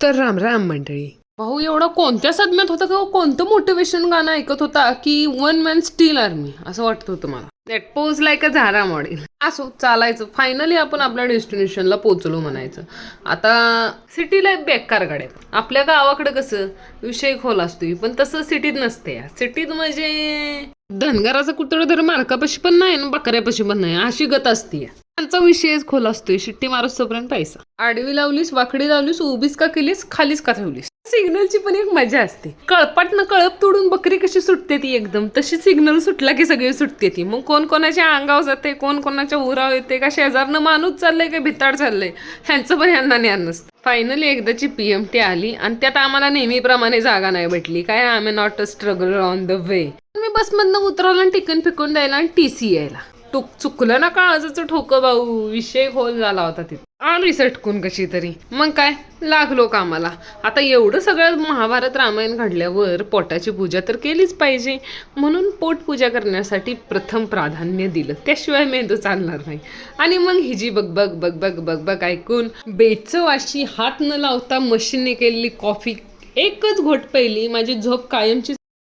तर राम राम मंडळी. भाऊ एवढा कोणत्या सदम्यात होता किंवा कोणतं मोटिवेशन गाणं ऐकत होता की वन मॅन स्टील आर्मी असं वाटत होतं मला? दॅट पोज लाईक अ झारा मॉडेल असो चालायचं. फायनली आपण आपल्या डेस्टिनेशनला पोचलो म्हणायचं. आता सिटीला बेकार गाड्या. आपल्या गावाकडे कसं? विषय खोल असतोय. पण तसं सिटीत नसते सिटीत म्हणजे धनगराचा कुत्रा तर मालकापाशी पण नाही ना बकऱ्यापाशी पण नाही. अशी गत असते त्यांचा विषयच खोल असतोय. शिट्टी मारूस तोपर्यंत पैसा. आडवी लावलीस वाकडी लावलीस उभीच का केलीस खालीच का ठेवलीस? सिग्नलची पण एक मजा असते. कळपाट न कळप तोडून बकरी कशी सुटते ती एकदम. तशी सिग्नल सुटला की सगळी सुटते ती. मग कोण कोणाच्या अंगावर जाते कोण कोणाच्या उराव येते का शेजारनं माणूस चाललंय का भिताड चाललंय? ह्यांचं पण ह्यांना ज्ञान नसतं. फायनली एकदाची पीएमटी आली आणि त्यात आम्हाला नेहमीप्रमाणे जागा नाही भेटली. काय I not a struggle on the way मी बसमधनं उतरवलं आणि टिकन फेकून द्यायला आणि टी सी यायला टुक चुकलं ना काळजाचं ठोकं भाऊ? विषय खोल झाला होता तिथे. आली सटकून कशी तरी. मग काय? लागलो कामाला. आता एवढं सगळं महाभारत रामायण घडल्यावर पोटाची पूजा तर केलीच पाहिजे. म्हणून पोटपूजा करण्यासाठी प्रथम प्राधान्य दिलं. त्याशिवाय मेंदू चालणार नाही. आणि मग हिजी बग बग बग बग बग बग ऐकून बेचव अशी हात न लावता मशीनने केलेली कॉफी एकच घोट पहिली. माझी झोप कायमची